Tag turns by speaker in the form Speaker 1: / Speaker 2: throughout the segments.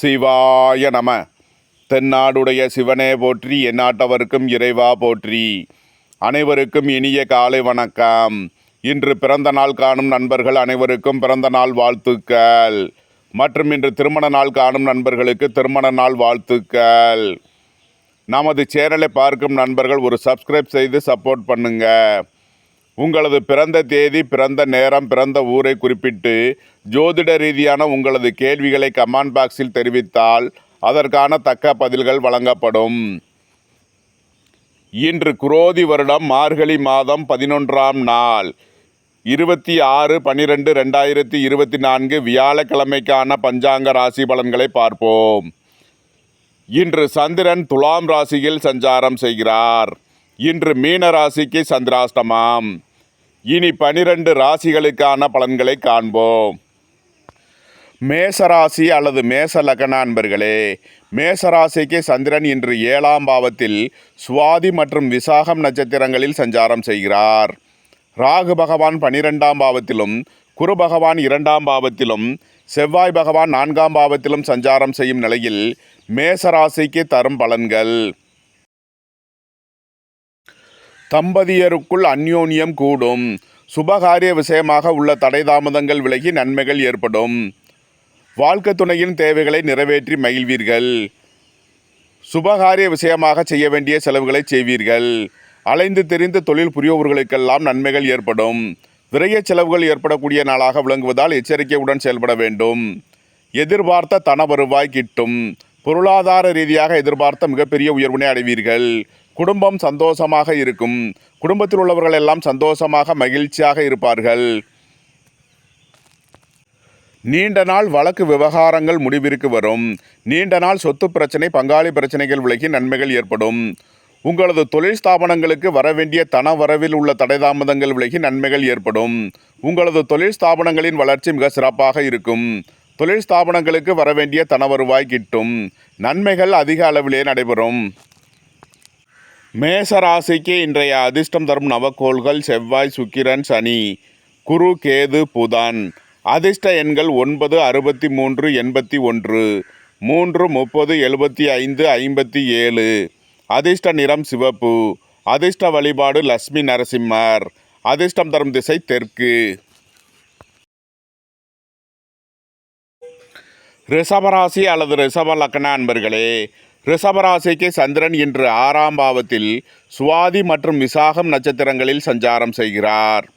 Speaker 1: சிவாய நம. தென்னாடுடைய சிவனே போற்றி எந்நாட்டவர்க்கும் இறைவா போற்றி. அனைவருக்கும் இனிய காலை வணக்கம். இன்று பிறந்த நாள் காணும் நண்பர்கள் அனைவருக்கும் பிறந்த நாள் வாழ்த்துக்கள். மற்றும் இன்று திருமண நாள் காணும் நண்பர்களுக்கு திருமண நாள் வாழ்த்துக்கள். நமது சேனலை பார்க்கும் நண்பர்கள் ஒரு சப்ஸ்கிரைப் செய்து சப்போர்ட் பண்ணுங்கள் உங்களது பிறந்த தேதி பிறந்த நேரம் பிறந்த ஊரை குறிப்பிட்டு ஜோதிட ரீதியான உங்களது கேள்விகளை கமெண்ட் பாக்ஸில் தெரிவித்தால் அதற்கான தக்க பதில்கள் வழங்கப்படும். இன்று குரோதி வருடம் மார்கழி மாதம் பதினொன்றாம் நாள். இருபத்தி ஆறு பன்னிரெண்டு ரெண்டாயிரத்தி இருபத்தி நான்கு வியாழக்கிழமைக்கான பஞ்சாங்க ராசி பலன்களை பார்ப்போம். இன்று சந்திரன் துலாம் ராசியில் சஞ்சாரம் செய்கிறார். இன்று மீன ராசிக்கு சந்திராஷ்டமம். இனி பனிரெண்டு ராசிகளுக்கான பலன்களை காண்போம். மேசராசி அல்லது மேச லக்ன அன்பர்களே மேசராசிக்கு சந்திரன் இன்று ஏழாம் பாவத்தில் சுவாதி மற்றும் விசாகம் நட்சத்திரங்களில் சஞ்சாரம் செய்கிறார். ராகு பகவான் பனிரெண்டாம் பாவத்திலும் குரு பகவான் இரண்டாம் பாவத்திலும் செவ்வாய் பகவான் நான்காம் பாவத்திலும் சஞ்சாரம் செய்யும் நிலையில் மேசராசிக்கு தரும் பலன்கள். தம்பதியருக்குள் அந்யோன்யம் கூடும். சுபகாரிய விஷயமாக உள்ள தடை தாமதங்கள் விலகி நன்மைகள் ஏற்படும். வாழ்க்கை துணையின் தேவைகளை நிறைவேற்றி மகிழ்வீர்கள். சுபகாரிய விஷயமாக செய்ய வேண்டிய செலவுகளை செய்வீர்கள். அலைந்து தெரிந்து தொழில் புரியவர்களுக்கெல்லாம் நன்மைகள் ஏற்படும். விரைய செலவுகள் ஏற்படக்கூடிய நாளாக விளங்குவதால் எச்சரிக்கையுடன் செயல்பட வேண்டும். எதிர்பார்த்த தன வருவாய் கிட்டும். பொருளாதார ரீதியாக எதிர்பார்த்த மிகப்பெரிய உயர்வினை அடைவீர்கள். குடும்பம் சந்தோஷமாக இருக்கும். குடும்பத்தில் உள்ளவர்கள் எல்லாம் சந்தோஷமாக மகிழ்ச்சியாக இருப்பார்கள். நீண்ட நாள் வழக்கு விவகாரங்கள் முடிவிற்கு வரும். நீண்ட நாள் சொத்து பிரச்சனை பங்காளி பிரச்சனைகள் விலகி நன்மைகள் ஏற்படும். உங்களது தொழில் ஸ்தாபனங்களுக்கு வரவேண்டிய தன வரவில் உள்ள தடை தாமதங்கள் விலகி நன்மைகள் ஏற்படும். உங்களது தொழில் ஸ்தாபனங்களின் வளர்ச்சி மிக சிறப்பாக இருக்கும். தொழில் ஸ்தாபனங்களுக்கு வரவேண்டிய தன வருவாய் கிட்டும். நன்மைகள் அதிக அளவிலே நடைபெறும். மேசராசிக்கு இன்றைய அதிர்ஷ்டம் தரும் நவக்கோள்கள் செவ்வாய் சுக்கிரன் சனி குரு கேது புதன். அதிர்ஷ்ட எண்கள் ஒன்பது அறுபத்தி மூன்று எண்பத்தி ஒன்று மூன்று முப்பது எழுபத்தி ஐந்து ஐம்பத்தி ஏழு. அதிர்ஷ்ட நிறம் சிவப்பு. அதிர்ஷ்ட வழிபாடு லக்ஷ்மி நரசிம்மர். அதிர்ஷ்டம் தரும் திசை தெற்கு. ரிஷபராசி அல்லது ரிஷப லக்கண அன்பர்களே ரிஷபராசிக்கு சந்திரன் இன்று ஆறாம் பாவத்தில் சுவாதி மற்றும் விசாகம் நட்சத்திரங்களில் சஞ்சாரம் செய்கிறார்.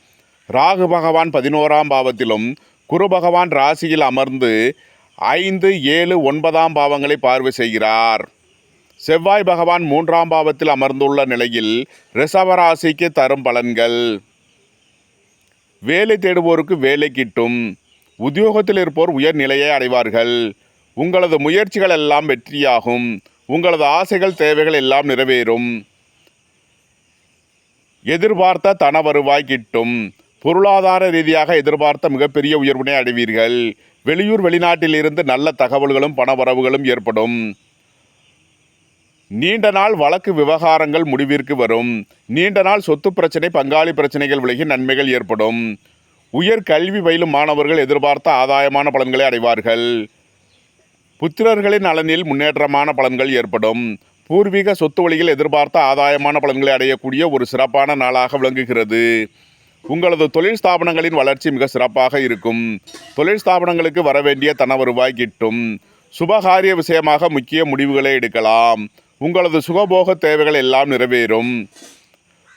Speaker 1: ராகு பகவான் பதினோராம் பாவத்திலும் குரு பகவான் ராசியில் அமர்ந்து ஐந்து ஏழு ஒன்பதாம் பாவங்களை பார்வை செய்கிறார். செவ்வாய் பகவான் மூன்றாம் பாவத்தில் அமர்ந்துள்ள நிலையில் ரிஷபராசிக்கு தரும் பலன்கள். வேலை தேடுவோருக்கு வேலை கிட்டும். உத்தியோகத்தில் இருப்போர் உயர்நிலையை அடைவார்கள். உங்களது முயற்சிகள் எல்லாம் வெற்றியாகும். உங்களது ஆசைகள் தேவைகள் எல்லாம் நிறைவேறும். எதிர்பார்த்த தன வருவாய் கிட்டும். பொருளாதார ரீதியாக எதிர்பார்த்த மிகப்பெரிய உயர்வினை அடைவீர்கள். வெளியூர் வெளிநாட்டில் இருந்து நல்ல தகவல்களும் பணவரவுகளும் ஏற்படும். நீண்ட நாள் வழக்கு விவகாரங்கள் முடிவிற்கு வரும். நீண்ட நாள் சொத்து பிரச்சனை பங்காளி பிரச்சனைகள் விலகி நன்மைகள் ஏற்படும். உயர் கல்வி பயிலும் மாணவர்கள் எதிர்பார்த்த ஆதாயமான பலன்களை அடைவார்கள். புத்திரர்களின் நலனில் முன்னேற்றமான பலன்கள் ஏற்படும். பூர்வீக சொத்து வழியில் எதிர்பார்த்த ஆதாயமான பலன்களை அடையக்கூடிய ஒரு சிறப்பான நாளாக விளங்குகிறது. உங்களது தொழில் ஸ்தாபனங்களின் வளர்ச்சி மிக சிறப்பாக இருக்கும். தொழில் ஸ்தாபனங்களுக்கு வரவேண்டிய தன வருவாய் கிட்டும். சுபகாரிய விஷயமாக முக்கிய முடிவுகளை எடுக்கலாம். உங்களது சுகபோக தேவைகள் எல்லாம் நிறைவேறும்.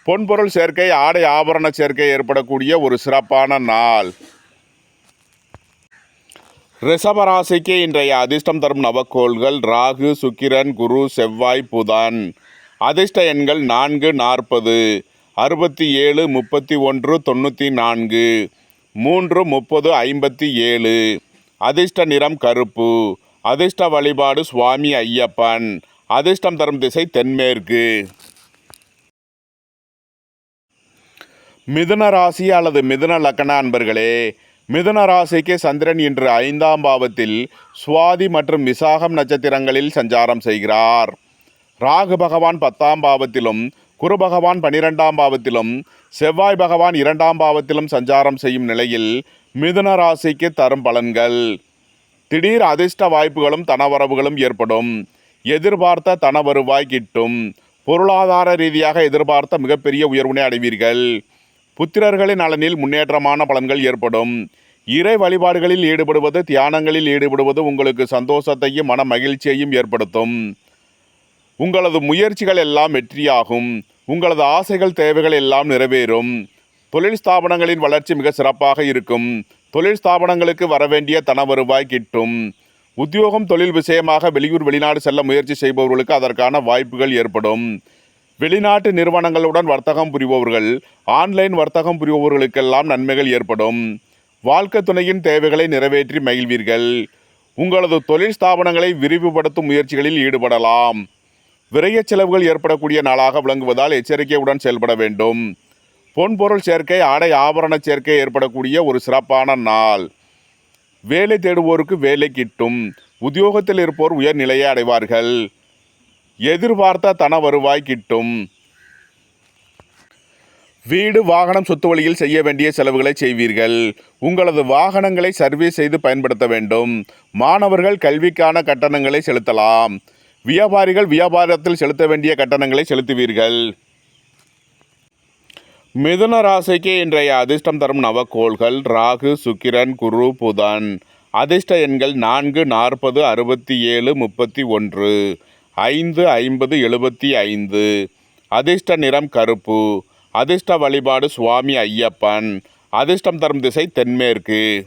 Speaker 1: பொன்பொருள் சேர்க்கை ஆடை ஆபரண சேர்க்கை ஏற்படக்கூடிய ஒரு சிறப்பான நாள். ரிஷபராசிக்கு இன்றைய அதிர்ஷ்டம் தரும் நவக்கோள்கள் ராகு சுக்கிரன் குரு செவ்வாய் புதன். அதிர்ஷ்ட எண்கள் நான்கு நாற்பது அறுபத்தி ஏழு முப்பத்தி ஒன்று தொண்ணூற்றி நான்கு மூன்று முப்பது ஐம்பத்தி ஏழு. அதிர்ஷ்ட நிறம் கருப்பு. அதிர்ஷ்ட வழிபாடு சுவாமி ஐயப்பன். அதிர்ஷ்டம் தரும் திசை தென்மேற்கு. மிதுன ராசி அல்லது மிதுன லக்கண அன்பர்களே மிதுன ராசிக்கு சந்திரன் இன்று ஐந்தாம் பாவத்தில் சுவாதி மற்றும் விசாகம் நட்சத்திரங்களில் சஞ்சாரம் செய்கிறார். ராகு பகவான் பத்தாம் பாவத்திலும் குரு பகவான் பனிரெண்டாம் பாவத்திலும் செவ்வாய் பகவான் இரண்டாம் பாவத்திலும் சஞ்சாரம் செய்யும் நிலையில் மிதுன ராசிக்கு தரும் பலன்கள். திடீர் அதிர்ஷ்ட வாய்ப்புகளும் தனவரவுகளும் ஏற்படும். எதிர்பார்த்த தன வருவாய் கிட்டும். பொருளாதார ரீதியாக எதிர்பார்த்த மிகப்பெரிய உயர்வினை அடைவீர்கள். புத்திரர்களின் நலனில் முன்னேற்றமான பலன்கள் ஏற்படும். இறை வழிபாடுகளில் ஈடுபடுவது தியானங்களில் ஈடுபடுவது உங்களுக்கு சந்தோஷத்தையும் மன மகிழ்ச்சியையும் ஏற்படுத்தும். உங்களது முயற்சிகள் எல்லாம் வெற்றியாகும். உங்களது ஆசைகள் தேவைகள் எல்லாம் நிறைவேறும். தொழில் ஸ்தாபனங்களின் வளர்ச்சி மிக சிறப்பாக இருக்கும். தொழில் ஸ்தாபனங்களுக்கு வரவேண்டிய தன வருவாய் கிட்டும். உத்தியோகம் தொழில் விஷயமாக வெளியூர் வெளிநாடு செல்ல முயற்சி செய்பவர்களுக்கு அதற்கான வாய்ப்புகள் ஏற்படும். வெளிநாட்டு நிறுவனங்களுடன் வர்த்தகம் புரிபவர்கள் ஆன்லைன் வர்த்தகம் புரிபவர்களுக்கெல்லாம் நன்மைகள் ஏற்படும். வாழ்க்கை துணையின் தேவைகளை நிறைவேற்றி மகிழ்வீர்கள். உங்களது தொழில் ஸ்தாபனங்களை விரிவுபடுத்தும் முயற்சிகளில் ஈடுபடலாம். விரைய செலவுகள் ஏற்படக்கூடிய நாளாக விளங்குவதால் எச்சரிக்கையுடன் செயல்பட வேண்டும். பொன்பொருள் சேர்க்கை ஆடை ஆபரண சேர்க்கை ஏற்படக்கூடிய ஒரு சிறப்பான நாள். வேலை தேடுவோருக்கு வேலை கிட்டும். உத்தியோகத்தில் இருப்போர் உயர்நிலையை அடைவார்கள். எதிர்பார்த்த தன வருவாய் கிட்டும். வீடு வாகனம் சொத்து வழியில் செய்ய வேண்டிய செலவுகளை செய்வீர்கள். உங்களது வாகனங்களை சர்வீஸ் செய்து பயன்படுத்த வேண்டும். மாணவர்கள் கல்விக்கான கட்டணங்களை செலுத்தலாம். வியாபாரிகள் வியாபாரத்தில் செலுத்த வேண்டிய கட்டணங்களை செலுத்துவீர்கள். மிதுன ராசிக்கு இன்றைய அதிர்ஷ்டம் தரும் நவக்கோள்கள் ராகு சுக்கிரன் குரு புதன். அதிர்ஷ்ட எண்கள் நான்கு நாற்பது அறுபத்தி ஏழு முப்பத்தி ஒன்று. ஐந்து ஐம்பது எழுபத்தி ஐந்து. அதிர்ஷ்ட நிறம் கருப்பு. அதிர்ஷ்ட வழிபாடு சுவாமி ஐயப்பன். அதிர்ஷ்டம் தரும் திசை தென்மேற்கு.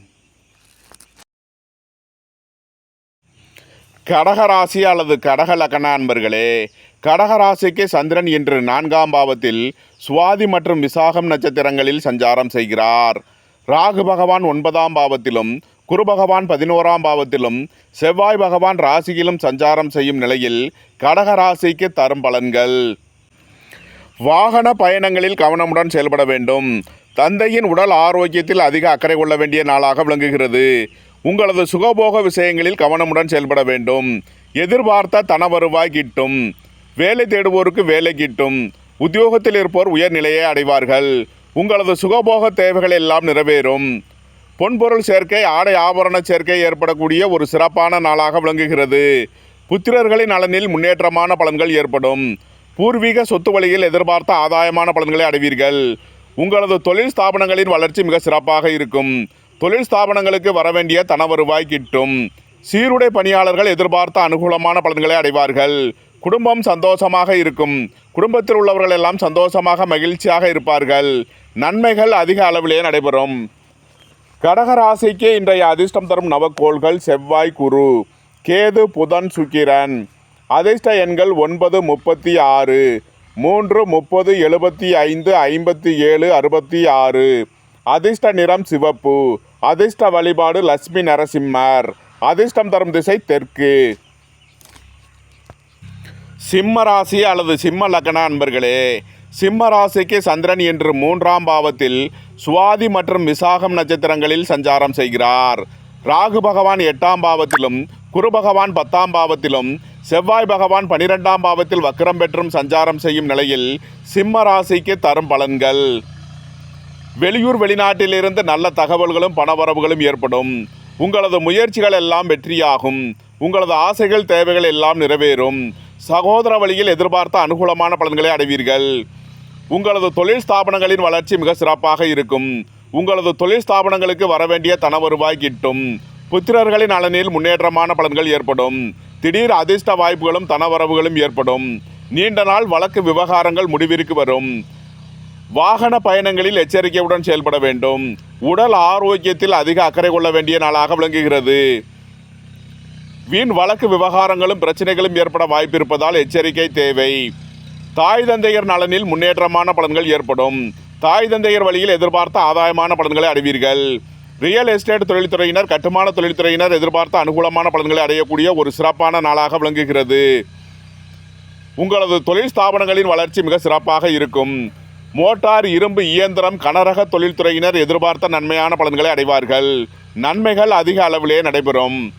Speaker 1: கடகராசி அல்லது கடக லக்ன அன்பர்களே கடகராசிக்கு சந்திரன் இன்று நான்காம் பாவத்தில் சுவாதி மற்றும் விசாகம் நட்சத்திரங்களில் சஞ்சாரம் செய்கிறார். ராகு பகவான் ஒன்பதாம் பாவத்திலும் குரு பகவான் பதினோராம் பாவத்திலும் செவ்வாய் பகவான் ராசியிலும் சஞ்சாரம் செய்யும் நிலையில் கடக ராசிக்கு தரும் பலன்கள். வாகன பயணங்களில் கவனமுடன் செயல்பட வேண்டும். தந்தையின் உடல் ஆரோக்கியத்தில் அதிக அக்கறை கொள்ள வேண்டிய நாளாக விளங்குகிறது. உங்களது சுகபோக விஷயங்களில் கவனமுடன் செயல்பட வேண்டும். எதிர்பார்த்த தன வருவாய் கிட்டும். வேலை தேடுவோருக்கு வேலை கிட்டும். உத்தியோகத்தில் இருப்போர் உயர்நிலையை அடைவார்கள். உங்களது சுகபோக தேவைகள் எல்லாம் நிறைவேறும். பொன்பொருள் சேர்க்கை ஆடை ஆபரண சேர்க்கை ஏற்படக்கூடிய ஒரு சிறப்பான நாளாக விளங்குகிறது. புத்திரர்களின் நலனில் முன்னேற்றமான பலன்கள் ஏற்படும். பூர்வீக சொத்து வழியில் எதிர்பார்த்த ஆதாயமான பலன்களை அடைவீர்கள். உங்களது தொழில் ஸ்தாபனங்களின் வளர்ச்சி மிக சிறப்பாக இருக்கும். தொழில் ஸ்தாபனங்களுக்கு வர வேண்டிய தன வருவாய் கிட்டும். சீருடை பணியாளர்கள் எதிர்பார்த்த அனுகூலமான பலன்களை அடைவார்கள். குடும்பம் சந்தோஷமாக இருக்கும். குடும்பத்தில் உள்ளவர்கள் எல்லாம் சந்தோஷமாக மகிழ்ச்சியாக இருப்பார்கள். நன்மைகள் அதிக அளவிலே நடைபெறும். கடகராசிக்கு இன்றைய அதிர்ஷ்டம் தரும் நவக்கோள்கள் செவ்வாய் குரு கேது புதன் சுக்கிரன். அதிர்ஷ்ட எண்கள் ஒன்பது முப்பத்தி ஆறு மூன்று முப்பது எழுபத்தி ஐந்து ஐம்பத்தி ஏழு அறுபத்தி ஆறு. அதிர்ஷ்ட நிறம் சிவப்பு. அதிர்ஷ்ட வழிபாடு லட்சுமி நரசிம்மர். அதிர்ஷ்டம் தரும் திசை தெற்கு. சிம்ம ராசி அல்லது சிம்ம லக்ன அன்பர்களே சிம்ம ராசிக்கு சந்திரன் இன்று மூன்றாம் பாவத்தில் சுவாதி மற்றும் விசாகம் நட்சத்திரங்களில் சஞ்சாரம் செய்கிறார். ராகு பகவான் எட்டாம் பாவத்திலும் குரு பகவான் பத்தாம் பாவத்திலும் செவ்வாய் பகவான் பனிரெண்டாம் பாவத்தில் வக்கரம் பெற்றும் சஞ்சாரம் செய்யும் நிலையில் சிம்ம ராசிக்கு தரும் பலன்கள். வெளியூர் வெளிநாட்டிலிருந்து நல்ல தகவல்களும் பணவரவுகளும் ஏற்படும். உங்களது முயற்சிகள் எல்லாம் வெற்றியாகும். உங்களது ஆசைகள் தேவைகள் எல்லாம் நிறைவேறும். சகோதர வழியில் எதிர்பார்த்த அனுகூலமான பலன்களை அடைவீர்கள். உங்களது தொழில் ஸ்தாபனங்களின் வளர்ச்சி மிக சிறப்பாக இருக்கும். உங்களது தொழில் ஸ்தாபனங்களுக்கு வரவேண்டிய தன வருவாய் கிட்டும். புத்திரர்களின் நலனில் முன்னேற்றமான பலன்கள் ஏற்படும். திடீர் அதிர்ஷ்ட வாய்ப்புகளும் தனவரவுகளும் ஏற்படும். நீண்ட நாள் வழக்கு விவகாரங்கள் முடிவிற்கு வரும். வாகன பயணங்களில் எச்சரிக்கையுடன் செயல்பட வேண்டும். உடல் ஆரோக்கியத்தில் அதிக அக்கறை கொள்ள வேண்டிய நாளாக விளங்குகிறது. வீண் வழக்கு விவகாரங்களும் பிரச்சனைகளும் ஏற்பட வாய்ப்பிருப்பதால் எச்சரிக்கை தேவை. தாய் தந்தையர் நலனில் முன்னேற்றமான பலன்கள் ஏற்படும். தாய் தந்தையர் வழியில் எதிர்பார்த்த ஆதாயமான பலன்களை அடைவீர்கள். ரியல் எஸ்டேட் தொழில்துறையினர் கட்டுமான தொழில்துறையினர் எதிர்பார்த்த அனுகூலமான பலன்களை அடையக்கூடிய ஒரு சிறப்பான நாளாக விளங்குகிறது. உங்களது தொழில் ஸ்தாபனங்களின் வளர்ச்சி மிக சிறப்பாக இருக்கும். மோட்டார் இரும்பு இயந்திரம் கனரக தொழில்துறையினர் எதிர்பார்த்த நன்மையான பலன்களை அடைவார்கள். நன்மைகள் அதிக அளவிலே நடைபெறும்.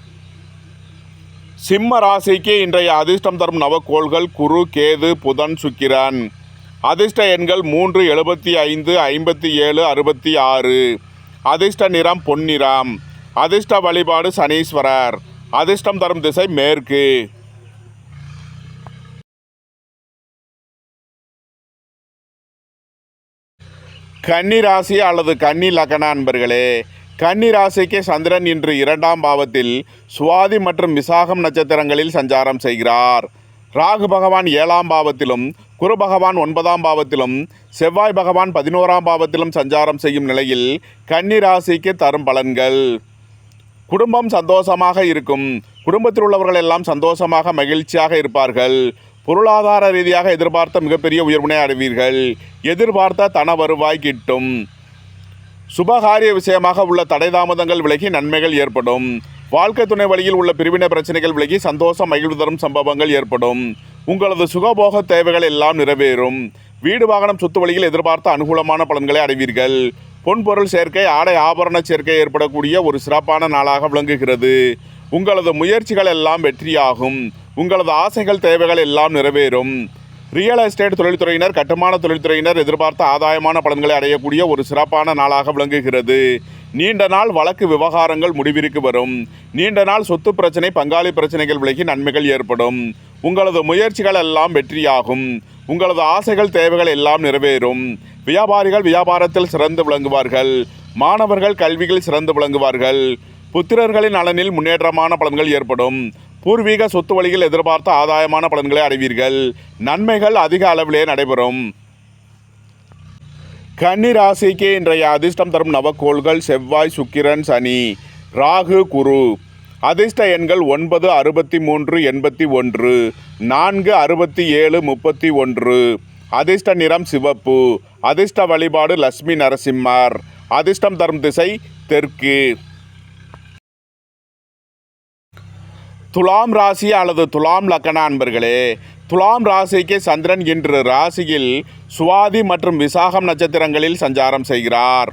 Speaker 1: சிம்ம ராசிக்கு இன்றைய அதிர்ஷ்டம் தரும் நவக்கோள்கள் குரு கேது புதன் சுக்கிரன். அதிர்ஷ்ட எண்கள் மூன்று எழுபத்தி ஐந்து ஐம்பத்தி ஏழு அறுபத்தி ஆறு. அதிர்ஷ்ட நிறம் பொன்னிறம். அதிர்ஷ்ட வழிபாடு சனீஸ்வரர். அதிர்ஷ்டம் தரும் திசை மேற்கு. கன்னி ராசி அல்லது கன்னி லக்கண அன்பர்களே கன்னி ராசிக்கு சந்திரன் இன்று இரண்டாம் பாவத்தில் சுவாதி மற்றும் விசாகம் நட்சத்திரங்களில் சஞ்சாரம் செய்கிறார். ராகு பகவான் ஏழாம் பாவத்திலும் குரு பகவான் ஒன்பதாம் பாவத்திலும் செவ்வாய் பகவான் பதினோராம் பாவத்திலும் சஞ்சாரம் செய்யும் நிலையில் கன்னி ராசிக்கு தரும் பலன்கள். குடும்பம் சந்தோஷமாக இருக்கும். குடும்பத்தில் உள்ளவர்கள் எல்லாம் சந்தோஷமாக மகிழ்ச்சியாக இருப்பார்கள். பொருளாதார ரீதியாக எதிர்பார்த்த மிகப்பெரிய உயர்வினை அடைவீர்கள். எதிர்பார்த்த தன வருவாய் கிட்டும். சுபகாரிய விஷயமாக உள்ள தடை தாமதங்கள் விலகி நன்மைகள் ஏற்படும். வாழ்க்கை துணை வழியில் உள்ள பிரிவினை பிரச்சனைகள் விலகி சந்தோஷம் மகிழ்வு தரும் சம்பவங்கள் ஏற்படும். உங்களது சுகபோக தேவைகள் எல்லாம் நிறைவேறும். வீடு வாகனம் சொத்து வழியில் எதிர்பார்த்த அனுகூலமான பலன்களை அடைவீர்கள். பொன்பொருள் சேர்க்கை ஆடை ஆபரண சேர்க்கை ஏற்படக்கூடிய ஒரு சிறப்பான நாளாக விளங்குகிறது. உங்களது முயற்சிகள் எல்லாம் வெற்றியாகும். உங்களது ஆசைகள் தேவைகள் எல்லாம் நிறைவேறும். ரியல் எஸ்டேட் தொழில்துறையினர் கட்டுமான தொழில்துறையினர் எதிர்பார்த்த ஆதாயமான பலன்களை அடையக்கூடிய ஒரு சிறப்பான நாளாக விளங்குகிறது. நீண்ட நாள் வழக்கு விவகாரங்கள் முடிவிற்கு வரும். நீண்ட நாள் சொத்து பிரச்சனை பங்காளி பிரச்சனைகள் விலகி நன்மைகள் ஏற்படும். உங்களது முயற்சிகள் எல்லாம் வெற்றியாகும். உங்களது ஆசைகள் தேவைகள் எல்லாம் நிறைவேறும். வியாபாரிகள் வியாபாரத்தில் சிறந்து விளங்குவார்கள். மாணவர்கள் கல்வியில் சிறந்து விளங்குவார்கள். புத்திரர்களின் நலனில் முன்னேற்றமான பலன்கள் ஏற்படும். பூர்வீக சொத்து வழியில் எதிர்பார்த்த ஆதாயமான பலன்களை அடைவீர்கள். நன்மைகள் அதிக அளவிலே நடைபெறும். கன்னி ராசிக்கு இன்றைய அதிர்ஷ்டம் தரும் நவக்கோள்கள் செவ்வாய் சுக்கிரன் சனி ராகு குரு. அதிர்ஷ்ட எண்கள் ஒன்பது அறுபத்தி மூன்று எண்பத்தி ஒன்று நான்கு அறுபத்தி ஏழு முப்பத்தி ஒன்று. அதிர்ஷ்ட நிறம் சிவப்பு. அதிர்ஷ்ட வழிபாடு லட்சுமி நரசிம்மர். அதிர்ஷ்டம் தரும் திசை தெற்கு. துலாம் ராசி அல்லது துலாம் லக்கண அன்பர்களே துலாம் ராசிக்கு சந்திரன் இன்று ராசியில் சுவாதி மற்றும் விசாகம் நட்சத்திரங்களில் சஞ்சாரம் செய்கிறார்.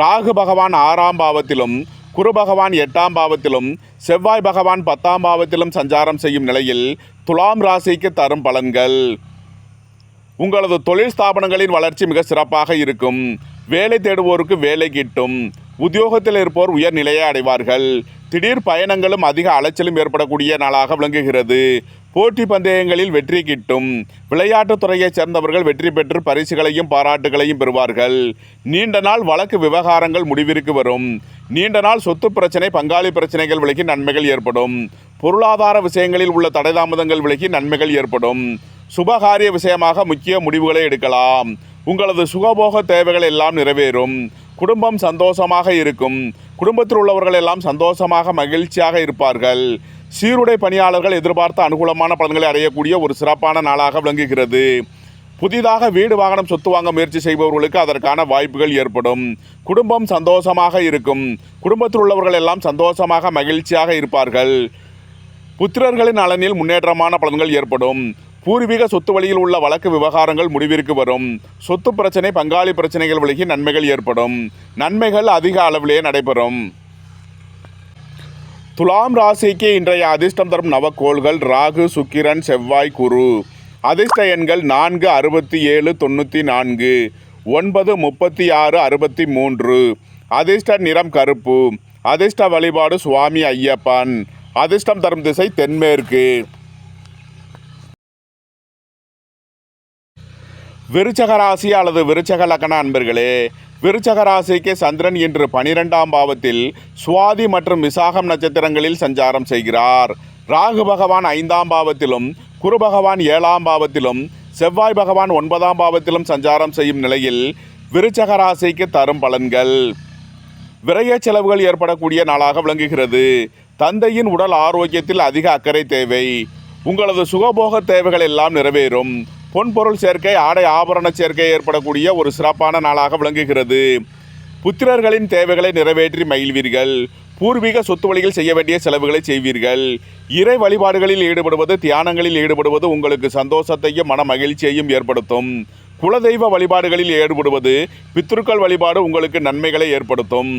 Speaker 1: ராகு பகவான் ஆறாம் பாவத்திலும் குரு பகவான் எட்டாம் பாவத்திலும் செவ்வாய் பகவான் பத்தாம் பாவத்திலும் சஞ்சாரம் செய்யும் நிலையில் துலாம் ராசிக்கு தரும் பலன்கள். உங்களது தொழில் ஸ்தாபனங்களின் வளர்ச்சி மிக சிறப்பாக இருக்கும். வேலை தேடுவோருக்கு வேலை கிட்டும். உத்தியோகத்தில் இருப்போர் உயர்நிலையை அடைவார்கள். திடீர் பயணங்களும் அதிக அலைச்சலும் ஏற்படக்கூடிய நாளாக விளங்குகிறது. போட்டி பந்தயங்களில் வெற்றி கிட்டும். விளையாட்டுத் துறையைச் சேர்ந்தவர்கள் வெற்றி பெற்று பரிசுகளையும் பாராட்டுகளையும் பெறுவார்கள். நீண்ட நாள் வழக்கு விவகாரங்கள் முடிவிற்கு வரும். நீண்ட நாள் சொத்து பிரச்சனை பங்காளி பிரச்சனைகள் விலகி நன்மைகள் ஏற்படும். பொருளாதார விஷயங்களில் உள்ள தடைதாமதங்கள் விலகி நன்மைகள் ஏற்படும். சுபகாரிய விஷயமாக முக்கிய முடிவுகளை எடுக்கலாம். உங்களது சுகபோக தேவைகள் எல்லாம் நிறைவேறும். குடும்பம் சந்தோஷமாக இருக்கும். குடும்பத்தில் உள்ளவர்கள் எல்லாம் சந்தோஷமாக மகிழ்ச்சியாக இருப்பார்கள். சீருடை பணியாளர்கள் எதிர்பார்த்த அனுகூலமான பலன்களை அடையக்கூடிய ஒரு சிறப்பான நாளாக விளங்குகிறது. புதிதாக வீடு வாகனம் சொத்து வாங்க முயற்சி செய்பவர்களுக்கு அதற்கான வாய்ப்புகள் ஏற்படும். குடும்பம் சந்தோஷமாக இருக்கும். குடும்பத்தில் உள்ளவர்கள் எல்லாம் சந்தோஷமாக மகிழ்ச்சியாக இருப்பார்கள். புத்திரர்களின் நலனில் முன்னேற்றமான பலன்கள் ஏற்படும். பூர்வீக சொத்து வழியில் உள்ள வழக்கு விவகாரங்கள் முடிவிற்கு வரும். சொத்து பிரச்சனை பங்காளி பிரச்சனைகள் விலகி நன்மைகள் ஏற்படும். நன்மைகள் அதிக அளவிலே நடைபெறும். துலாம் ராசிக்கு இன்றைய அதிர்ஷ்டம் தரும் நவக்கோள்கள் ராகு சுக்கிரன் செவ்வாய் குரு. அதிர்ஷ்ட எண்கள் நான்கு அறுபத்தி ஏழு தொண்ணூற்றி நான்கு ஒன்பது முப்பத்தி ஆறு அறுபத்தி மூன்று. அதிர்ஷ்ட நிறம் கருப்பு. அதிர்ஷ்ட வழிபாடு சுவாமி ஐயப்பன். அதிர்ஷ்டம் தரும் திசை தென்மேற்கு. விருச்சக ராசி அல்லது விருச்சக லக்கண அன்பர்களே விருச்சக ராசிக்கு சந்திரன் இன்று பனிரெண்டாம் பாவத்தில் சுவாதி மற்றும் விசாகம் நட்சத்திரங்களில் சஞ்சாரம் செய்கிறார். ராகு பகவான் ஐந்தாம் பாவத்திலும் குரு பகவான் ஏழாம் பாவத்திலும் செவ்வாய் பகவான் ஒன்பதாம் பாவத்திலும் சஞ்சாரம் செய்யும் நிலையில் விருச்சக ராசிக்கு தரும் பலன்கள். விரைய செலவுகள் ஏற்படக்கூடிய நாளாக விளங்குகிறது. தந்தையின் உடல் ஆரோக்கியத்தில் அதிக அக்கறை தேவை. உங்களது சுகபோக தேவைகள் எல்லாம் நிறைவேறும். பொன்பொருள் சேர்க்கை ஆடை ஆபரண சேர்க்கை ஏற்படக்கூடிய ஒரு சிறப்பான நாளாக விளங்குகிறது. புத்திரர்களின் தேவைகளை நிறைவேற்றி மகிழ்வீர்கள். பூர்வீக சொத்து வழியில் செய்ய வேண்டிய செலவுகளை செய்வீர்கள். இறை வழிபாடுகளில் ஈடுபடுவது தியானங்களில் ஈடுபடுவது உங்களுக்கு சந்தோஷத்தையும் மன மகிழ்ச்சியையும் ஏற்படுத்தும். குலதெய்வ வழிபாடுகளில் ஈடுபடுவது பித்ருக்கள் வழிபாடு உங்களுக்கு நன்மைகளை ஏற்படுத்தும்.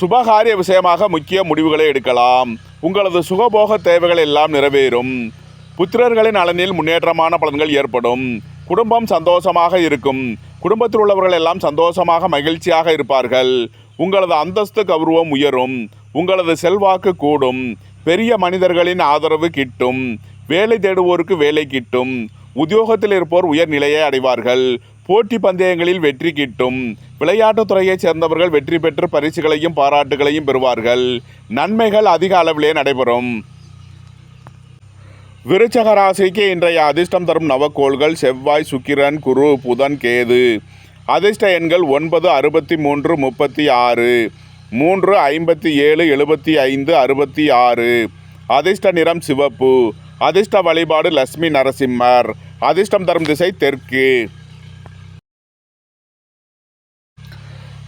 Speaker 1: சுபகாரிய விஷயமாக முக்கிய முடிவுகளை எடுக்கலாம். உங்களது சுகபோக தேவைகள் எல்லாம் நிறைவேறும். புத்திரர்களின் நலனில் முன்னேற்றமான பலன்கள் ஏற்படும். குடும்பம் சந்தோஷமாக இருக்கும். குடும்பத்தில் உள்ளவர்கள் எல்லாம் சந்தோஷமாக மகிழ்ச்சியாக இருப்பார்கள். உங்களது அந்தஸ்து கௌரவம் உயரும். உங்களது செல்வாக்கு கூடும். பெரிய மனிதர்களின் ஆதரவு கிட்டும். வேலை தேடுவோருக்கு வேலை கிட்டும். உத்தியோகத்தில் இருப்போர் உயர்நிலையை அடைவார்கள். போட்டி பந்தயங்களில் வெற்றி கிட்டும். விளையாட்டுத் துறையைச் சேர்ந்தவர்கள் வெற்றி பெற்று பரிசுகளையும் பாராட்டுகளையும் பெறுவார்கள். நன்மைகள் அதிக அளவிலே நடைபெறும். விருச்சக ராசிக்கு இன்றைய அதிர்ஷ்டம் தரும் நவக்கோள்கள் செவ்வாய் சுக்கிரன் குரு புதன் கேது. அதிர்ஷ்ட எண்கள் ஒன்பது அறுபத்தி மூன்று முப்பத்தி ஆறு. மூன்று ஐம்பத்தி ஏழு எழுபத்தி ஐந்து அறுபத்தி ஆறு. அதிர்ஷ்ட நிறம் சிவப்பு. அதிர்ஷ்ட வழிபாடு லட்சுமி நரசிம்மர். அதிர்ஷ்டம் தரும் திசை தெற்கு.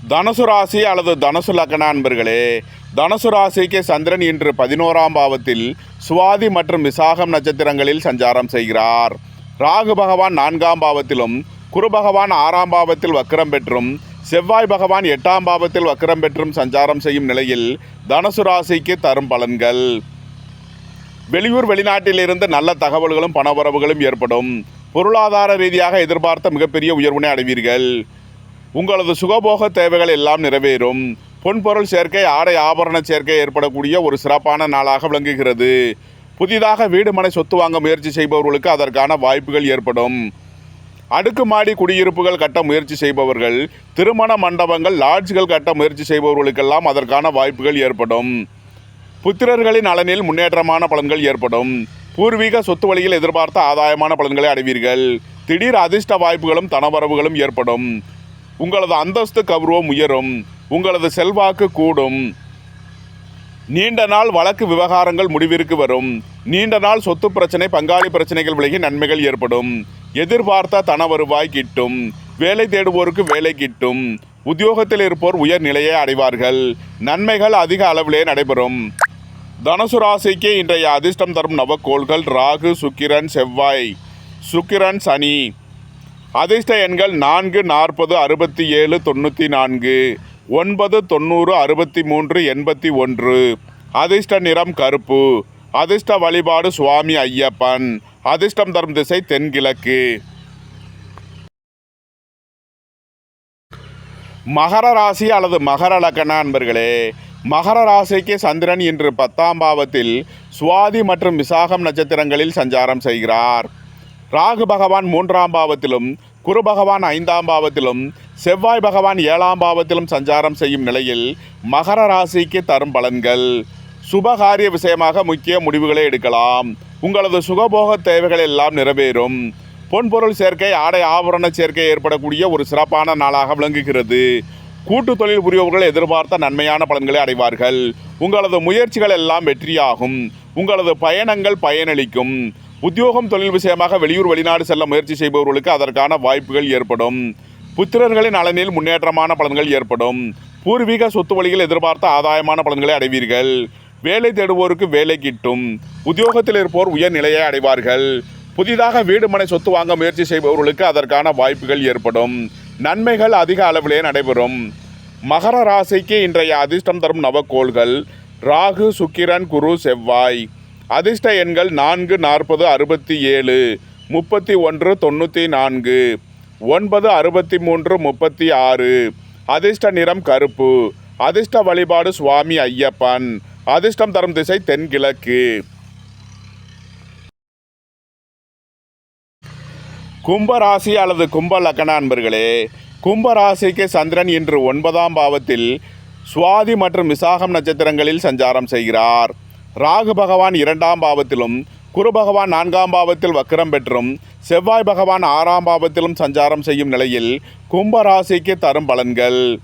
Speaker 1: தனுசு ராசி அல்லது தனுசு லக்கண அன்பர்களே தனுசு ராசிக்கு சந்திரன் இன்று பதினோராம் பாவத்தில் சுவாதி மற்றும் விசாகம் நட்சத்திரங்களில் சஞ்சாரம் செய்கிறார். ராகு பகவான் நான்காம் பாவத்திலும் குரு பகவான் ஆறாம் பாவத்தில் வக்கரம் பெற்றும் செவ்வாய் பகவான் எட்டாம் பாவத்தில் வக்கரம் பெற்றும் சஞ்சாரம் செய்யும் நிலையில் தனுசு ராசிக்கு தரும் பலன்கள். வெளியூர் வெளிநாட்டிலிருந்து நல்ல தகவல்களும் பணவரவுகளும் ஏற்படும். பொருளாதார ரீதியாக எதிர்பார்த்த மிகப்பெரிய உயர்வினை அடைவீர்கள். உங்களது சுகபோக தேவைகள் எல்லாம் நிறைவேறும். பொன்பொருள் சேர்க்கை ஆடை ஆபரண சேர்க்கை ஏற்படக்கூடிய ஒரு சிறப்பான நாளாக விளங்குகிறது. புதிதாக வீடு மனை சொத்து வாங்க முயற்சி செய்பவர்களுக்கு அதற்கான வாய்ப்புகள் ஏற்படும். அடுக்குமாடி குடியிருப்புகள் கட்ட முயற்சி செய்பவர்கள் திருமண மண்டபங்கள் லாட்ஜ்கள் கட்ட முயற்சி செய்பவர்களுக்கெல்லாம் அதற்கான வாய்ப்புகள் ஏற்படும். புத்திரர்களின் நலனில் முன்னேற்றமான பலன்கள் ஏற்படும். பூர்வீக சொத்து வழியில் எதிர்பார்த்த ஆதாயமான பலன்களை அடைவீர்கள். திடீர் அதிர்ஷ்ட வாய்ப்புகளும் தனவரவுகளும் ஏற்படும். உங்களது அந்தஸ்து கௌரவம் உயரும். உங்களது செல்வாக்கு கூடும். நீண்ட நாள் வழக்கு விவகாரங்கள் முடிவிற்கு வரும். நீண்ட நாள் சொத்து பிரச்சனை பங்காளி பிரச்சனைகள் விலகி நன்மைகள் ஏற்படும். எதிர்பார்த்த தன வருவாய் கிட்டும். வேலை தேடுவோருக்கு வேலை கிட்டும். உத்தியோகத்தில் இருப்போர் உயர் நிலையை அடைவார்கள். நன்மைகள் அதிக அளவிலே நடைபெறும். தனுசு ராசிக்கு இன்றைய அதிர்ஷ்டம் தரும் நவக்கோள்கள் ராகு சுக்கிரன் செவ்வாய். சுக்கிரன் சனி. அதிர்ஷ்ட எண்கள் நான்கு நாற்பது அறுபத்தி ஏழு தொண்ணூற்றி நான்கு. ஒன்பது தொண்ணூறு அறுபத்தி மூன்று எண்பத்தி ஒன்று. அதிர்ஷ்ட நிறம் கருப்பு. அதிர்ஷ்ட வழிபாடு சுவாமி ஐயப்பன். அதிர்ஷ்டம் தரும் திசை தென்கிழக்கு. மகர ராசி அல்லது மகர லக்கண அன்பர்களே மகர ராசிக்கு சந்திரன் இன்று பத்தாம் பாவத்தில் சுவாதி மற்றும் விசாகம் நட்சத்திரங்களில் சஞ்சாரம் செய்கிறார். ராகு பகவான் மூன்றாம் பாவத்திலும் குரு பகவான் ஐந்தாம் பாவத்திலும் செவ்வாய் பகவான் ஏழாம் பாவத்திலும் சஞ்சாரம் செய்யும் நிலையில் மகர ராசிக்கு தரும் பலன்கள். சுபகாரிய விஷயமாக முக்கிய முடிவுகளை எடுக்கலாம். உங்களது சுகபோக தேவைகள் எல்லாம் நிறைவேறும். பொன்பொருள் சேர்க்கை ஆடை ஆபரண சேர்க்கை ஏற்படக்கூடிய ஒரு சிறப்பான நாளாக விளங்குகிறது. கூட்டு தொழில் புரியவர்கள் எதிர்பார்த்த நன்மையான பலன்களை அடைவார்கள். உங்களது முயற்சிகள் எல்லாம் வெற்றியாகும். உங்களது பயணங்கள் பயனளிக்கும். உத்தியோகம் தொழில் விஷயமாக வெளியூர் வெளிநாடு செல்ல முயற்சி செய்பவர்களுக்கு அதற்கான வாய்ப்புகள் ஏற்படும். புத்திரர்களின் நலனில் முன்னேற்றமான பலன்கள் ஏற்படும். பூர்வீக சொத்து வழியில் எதிர்பார்த்த ஆதாயமான பலன்களை அடைவீர்கள். வேலை தேடுவோருக்கு வேலை கிட்டும். உத்தியோகத்தில் இருப்போர் உயர் நிலையை அடைவார்கள். புதிதாக வீடு மனை சொத்து வாங்க முயற்சி செய்பவர்களுக்கு அதற்கான வாய்ப்புகள் ஏற்படும். நன்மைகள் அதிக அளவிலே நடைபெறும். மகர ராசிக்கு இன்றைய அதிர்ஷ்டம் தரும் நவக்கோள்கள். ராகு சுக்கிரன் குரு செவ்வாய். அதிர்ஷ்ட எண்கள் நான்கு நாற்பது அறுபத்தி ஏழு முப்பத்தி ஒன்று தொண்ணூற்றி நான்கு ஒன்பது அறுபத்தி மூன்று முப்பத்தி ஆறு. அதிர்ஷ்ட நிறம் கருப்பு. அதிர்ஷ்ட வழிபாடு சுவாமி ஐயப்பன். அதிர்ஷ்டம் தரும் திசை தென்கிழக்கு. கும்பராசி அல்லது கும்ப லக்கண அன்பர்களே கும்பராசிக்கு சந்திரன் இன்று ஒன்பதாம் பாவத்தில் சுவாதி மற்றும் விசாகம் நட்சத்திரங்களில் சஞ்சாரம் செய்கிறார். ராகு பகவான் இரண்டாம் பாவத்திலும் குரு பகவான் நான்காம் பாவத்தில் வக்கரம் பெற்றும் செவ்வாய் பகவான் ஆறாம் பாவத்திலும் சஞ்சாரம் செய்யும் நிலையில் கும்பராசிக்கு தரும் பலன்கள்.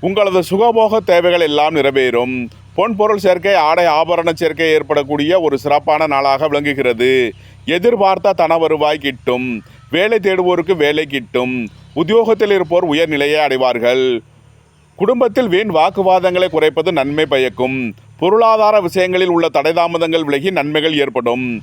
Speaker 1: உங்களது சுகபோக தேவைகள் எல்லாம் நிறைவேறும். பொன்பொருள் சேர்க்கை ஆடை ஆபரண சேர்க்கை ஏற்படக்கூடிய ஒரு சிறப்பான நாளாக விளங்குகிறது. எதிர்பார்த்த தன வருவாய் கிட்டும் வேலை தேடுவோருக்கு வேலை கிட்டும் உத்தியோகத்தில் இருப்போர் உயர்நிலையை அடைவார்கள். குடும்பத்தில் வீண் வாக்குவாதங்களை குறைப்பது நன்மை பயக்கும். பொருளாதார விஷயங்களில் உள்ள தடைதாமதங்கள் விலகி நன்மைகள் ஏற்படும்.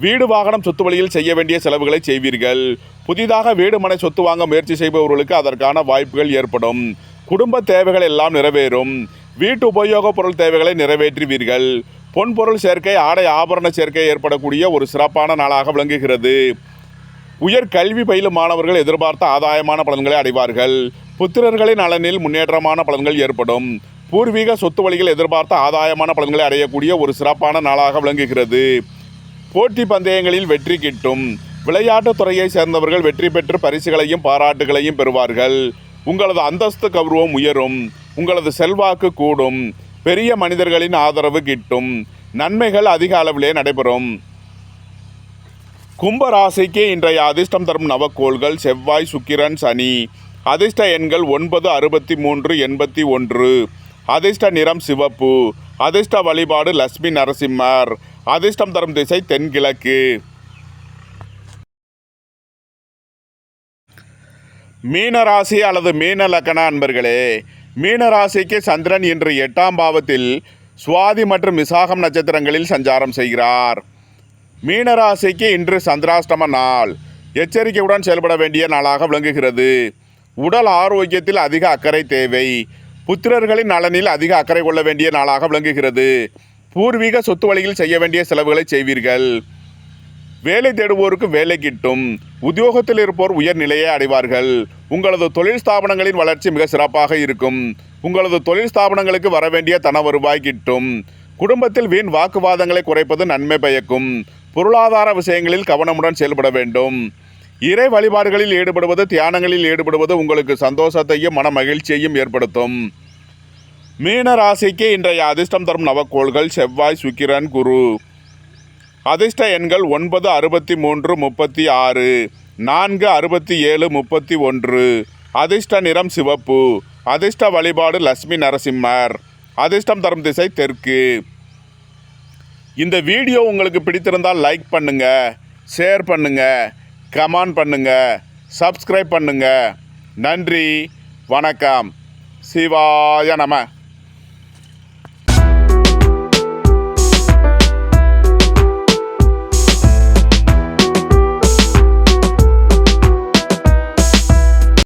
Speaker 1: வீடு வாகனம் சொத்து வழியில் செய்ய வேண்டிய செலவுகளை செய்வீர்கள். புதிதாக வீடு மனை சொத்து வாங்க முயற்சி செய்பவர்களுக்கு அதற்கான வாய்ப்புகள் ஏற்படும். குடும்ப தேவைகள் எல்லாம் நிறைவேறும். வீட்டு உபயோகப் பொருள் தேவைகளை நிறைவேற்றுவீர்கள். பொன்பொருள் சேர்க்கை ஆடை ஆபரண சேர்க்கை ஏற்படக்கூடிய ஒரு சிறப்பான நாளாக விளங்குகிறது. உயர் கல்வி பயிலும் மாணவர்கள் எதிர்பார்த்த ஆதாயமான பலன்களை அடைவார்கள். புத்திரர்களின் நலனில் முன்னேற்றமான பலன்கள் ஏற்படும். பூர்வீக சொத்து வழிகள் எதிர்பார்த்த ஆதாயமான பலன்களை அடையக்கூடிய ஒரு சிறப்பான நாளாக விளங்குகிறது. போட்டி பந்தயங்களில் வெற்றி கிட்டும். விளையாட்டுத் துறையை சேர்ந்தவர்கள் வெற்றி பெற்று பரிசுகளையும் பாராட்டுகளையும் பெறுவார்கள். உங்களது அந்தஸ்து கௌரவம் உயரும். உங்களது செல்வாக்கு கூடும். பெரிய மனிதர்களின் ஆதரவு கிட்டும். நன்மைகள் அதிக அளவிலே நடைபெறும். கும்பராசிக்கு இன்றைய அதிர்ஷ்டம் தரும் நவக்கோள்கள் செவ்வாய் சுக்கிரன் சனி. அதிர்ஷ்ட எண்கள் ஒன்பது அறுபத்தி மூன்று எண்பத்தி ஒன்று. அதிர்ஷ்ட நிறம் சிவப்பு. அதிர்ஷ்ட வழிபாடு லட்சுமி நரசிம்மர். அதிர்ஷ்டம் தரும் திசை தென்கிழக்கு. மீனராசி அல்லது மீன லக்கண அன்பர்களே மீனராசிக்கு சந்திரன் இன்று எட்டாம் பாவத்தில் சுவாதி மற்றும் விசாகம் நட்சத்திரங்களில் சஞ்சாரம் செய்கிறார். மீனராசிக்கு இன்று சந்திராஷ்டம நாள். எச்சரிக்கையுடன் செயல்பட வேண்டிய நாளாக விளங்குகிறது. உடல் ஆரோக்கியத்தில் அதிக அக்கறை தேவை. புத்திரர்களின் நலனில் அதிக அக்கறை கொள்ள வேண்டிய நாளாக விளங்குகிறது. பூர்வீக சொத்து வழியில் செய்ய வேண்டிய செலவுகளை செய்வீர்கள். வேலை தேடுவோருக்கு வேலை கிட்டும். உத்தியோகத்தில் இருப்போர் உயர்நிலையை அடைவார்கள். உங்களது தொழில் ஸ்தாபனங்களின் வளர்ச்சி மிக சிறப்பாக இருக்கும். உங்களது தொழில் ஸ்தாபனங்களுக்கு வர வேண்டிய தன வருவாய் கிட்டும். குடும்பத்தில் வீண் வாக்குவாதங்களை குறைப்பது நன்மை பயக்கும். பொருளாதார விஷயங்களில் கவனமுடன் செயல்பட வேண்டும். இறை வழிபாடுகளில் ஈடுபடுவது தியானங்களில் ஈடுபடுவது உங்களுக்கு சந்தோஷத்தையும் மன மகிழ்ச்சியையும் ஏற்படுத்தும். மீன ராசிக்கு இன்றைய அதிர்ஷ்டம் தரும் நவக்கோள்கள் செவ்வாய் சுக்கிரன் குரு. அதிர்ஷ்ட எண்கள் ஒன்பது அறுபத்தி மூன்று முப்பத்தி ஆறு. நான்கு அறுபத்தி ஏழு முப்பத்தி ஒன்று. அதிர்ஷ்ட நிறம் சிவப்பு. அதிர்ஷ்ட வழிபாடு லட்சுமி நரசிம்மர். அதிர்ஷ்டம் தரும் திசை தெற்கு. இந்த வீடியோ உங்களுக்கு பிடித்திருந்தால் லைக் பண்ணுங்கள் ஷேர் பண்ணுங்கள் கமெண்ட் பண்ணுங்கள் சப்ஸ்கிரைப் பண்ணுங்கள் நன்றி. வணக்கம். சிவாய நம.